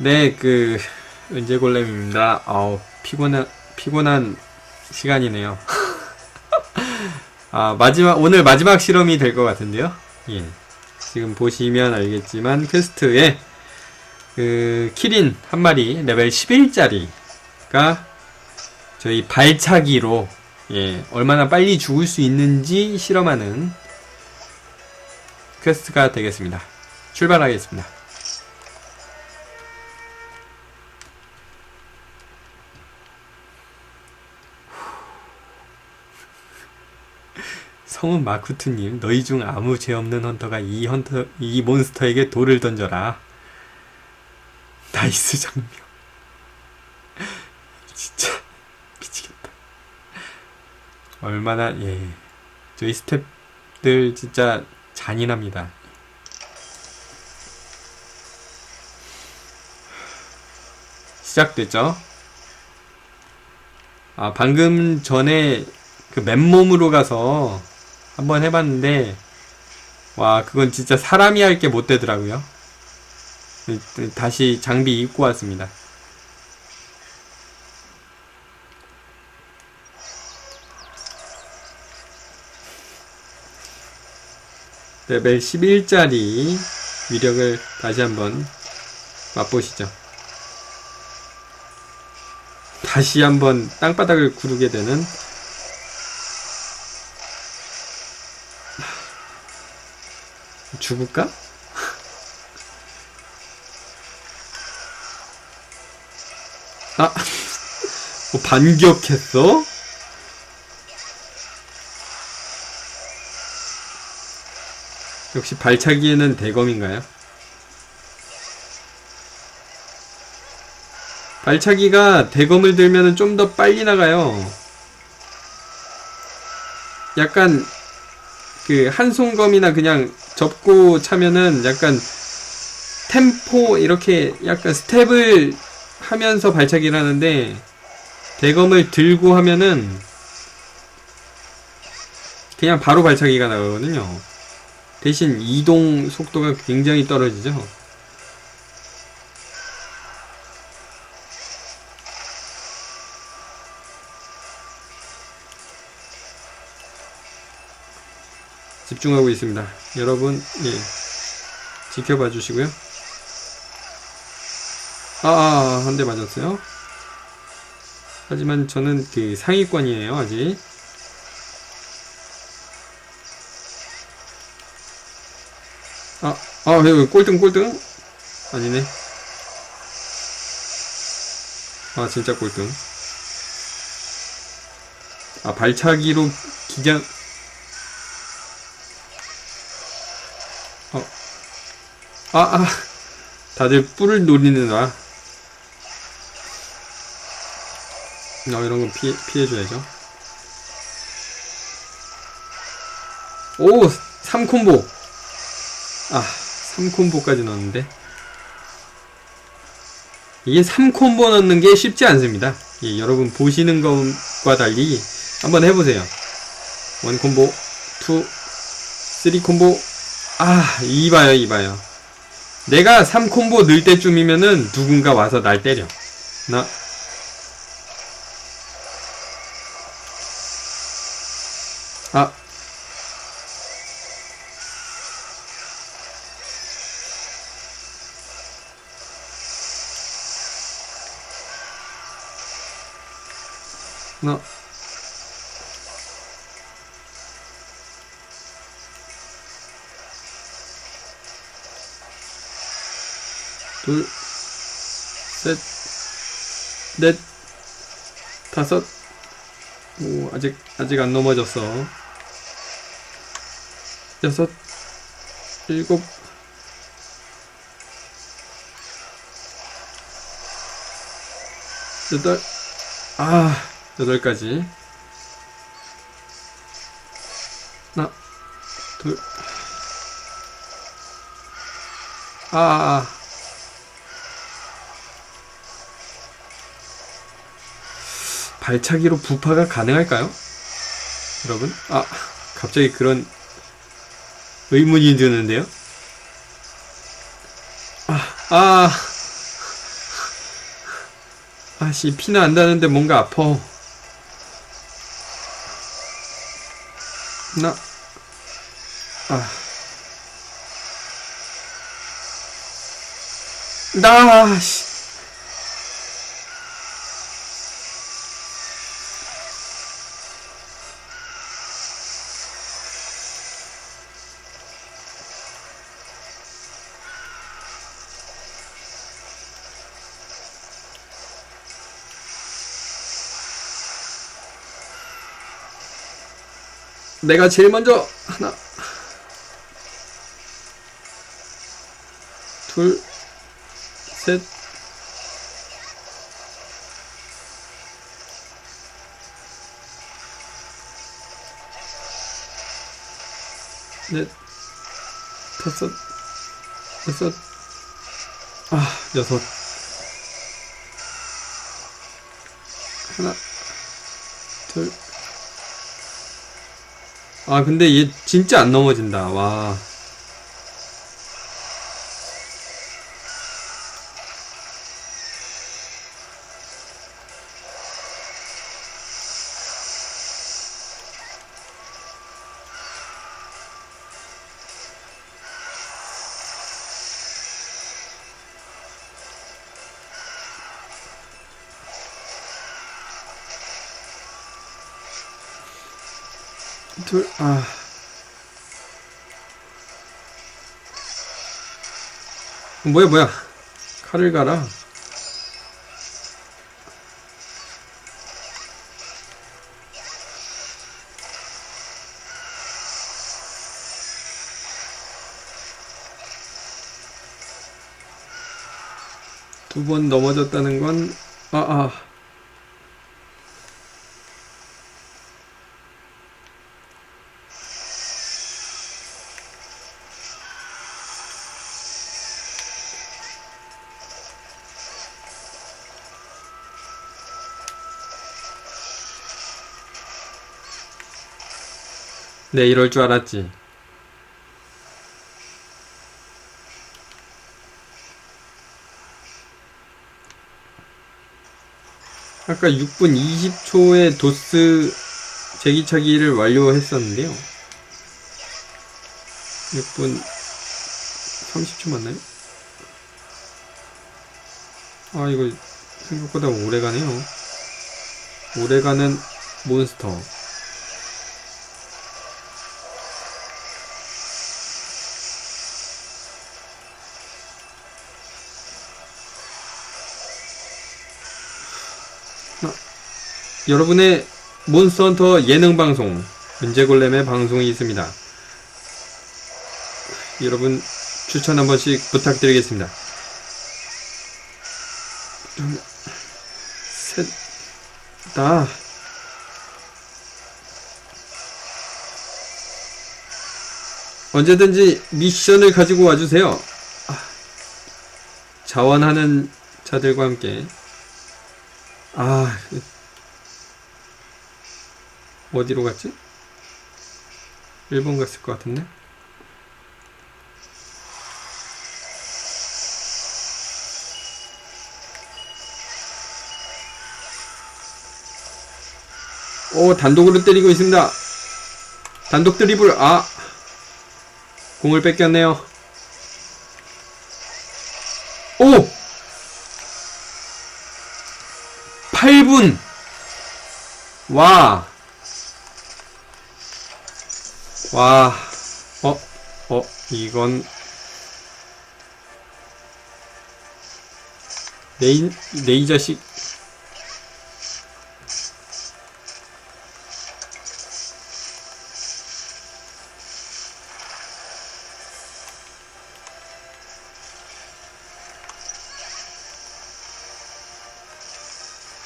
네, 그 은재골렘입니다. 아우 피곤한 피곤한 시간이네요. 아 마지막 오늘 마지막 실험이 될 것 같은데요. 예, 지금 보시면 알겠지만 퀘스트에 그 키린 한 마리 레벨 11짜리가 저희 발차기로 예 얼마나 빨리 죽을 수 있는지 실험하는 퀘스트가 되겠습니다. 출발하겠습니다. 성은 마쿠트님, 너희 중 아무 죄 없는 헌터가 이 헌터, 이 몬스터에게 돌을 던져라. 나이스 장면. 진짜, 미치겠다. 얼마나, 예. 저희 스탭들 진짜 잔인합니다. 시작됐죠? 아, 방금 전에 그 맨몸으로 가서 한번 해봤는데, 와, 그건 진짜 사람이 할 게 못 되더라고요. 다시 장비 입고 왔습니다. 레벨 11짜리 위력을 다시 한번 맛보시죠. 다시 한번 땅바닥을 구르게 되는 죽을까? 아, 뭐 반격했어? 역시 발차기에는 대검인가요? 발차기가 대검을 들면 좀 더 빨리 나가요. 약간 그 한손검이나 그냥 접고 차면은 약간 템포 이렇게 약간 스텝을 하면서 발차기를 하는데 대검을 들고 하면은 그냥 바로 발차기가 나거든요. 대신 이동 속도가 굉장히 떨어지죠. 집중하고 있습니다. 여러분, 예. 지켜봐 주시고요. 아, 아, 한 대 맞았어요. 하지만 저는 그 상위권이에요, 아직. 아, 아, 여기 꼴등, 꼴등? 아니네. 아, 진짜 꼴등. 아, 발차기로 기장, 어. 아, 아. 다들 뿔을 노리느라. 어, 이런 건 피해, 피해줘야죠. 오! 3콤보! 아, 3콤보까지 넣었는데. 이게 3콤보 넣는 게 쉽지 않습니다. 예, 여러분 보시는 것과 달리 한번 해보세요. 1콤보, 2, 3콤보, 아, 이봐요, 이봐요. 내가 3콤보 넣을 때쯤이면은 누군가 와서 날 때려. 나. 아. 나. 둘, 셋, 넷, 다섯. 오, 아직, 아직 안 넘어졌어. 여섯, 일곱, 여덟, 아, 여덟까지. 하나, 둘, 아, 아, 발차기로 부파가 가능할까요? 여러분? 아, 갑자기 그런 의문이 드는데요? 아, 아, 아씨 피는 안다는데 뭔가 아파 나 아. 나, 씨. 내가 제일 먼저 하나 둘 셋. 넷. 다섯. 여섯. 아, 여섯. 하나. 둘. 아, 근데 얘 진짜 안 넘어진다. 와. 둘, 아. 뭐야, 뭐야. 칼을 가라. 두번 넘어졌다는 건, 아, 아. 네, 이럴 줄 알았지. 아까 6분 20초에 도스 제기차기를 완료했었는데요. 6분 30초 맞나요? 아, 이거 생각보다 오래 가네요. 오래 가는 몬스터. 여러분의 몬스터헌터 예능 방송 문제골렘의 방송이 있습니다. 여러분 추천 한 번씩 부탁드리겠습니다. 둘, 셋, 다. 언제든지 미션을 가지고 와주세요. 아, 자원하는 자들과 함께. 아, 어디로 갔지? 일본 갔을 것 같은데? 오, 단독으로 때리고 있습니다. 단독 드리블, 아! 공을 뺏겼네요. 오! 8분! 와! 와, 어, 어, 이건 내, 내이 자식.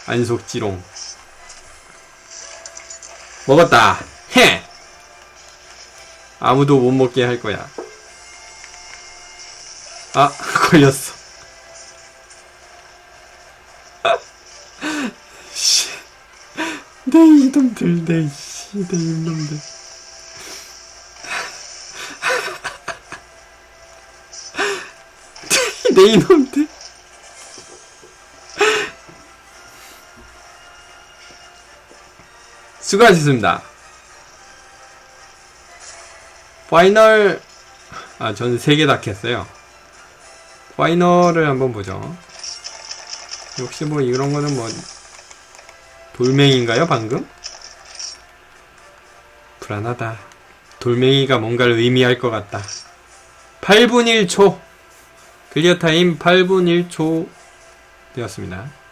안속지롱. 먹었다. 헤! 아무도 못 먹게 할 거야. 아, 걸렸어. 씨. 내 이놈들, 내, 씨, 내 이놈들. 내 이놈들. 수고하셨습니다. 파이널, 아, 저는 3개 다 캤어요. 파이널을 한번 보죠. 역시 뭐 이런 거는 뭐, 돌멩인가요, 방금? 불안하다. 돌멩이가 뭔가를 의미할 것 같다. 8분 1초. 클리어 타임 8분 1초 되었습니다.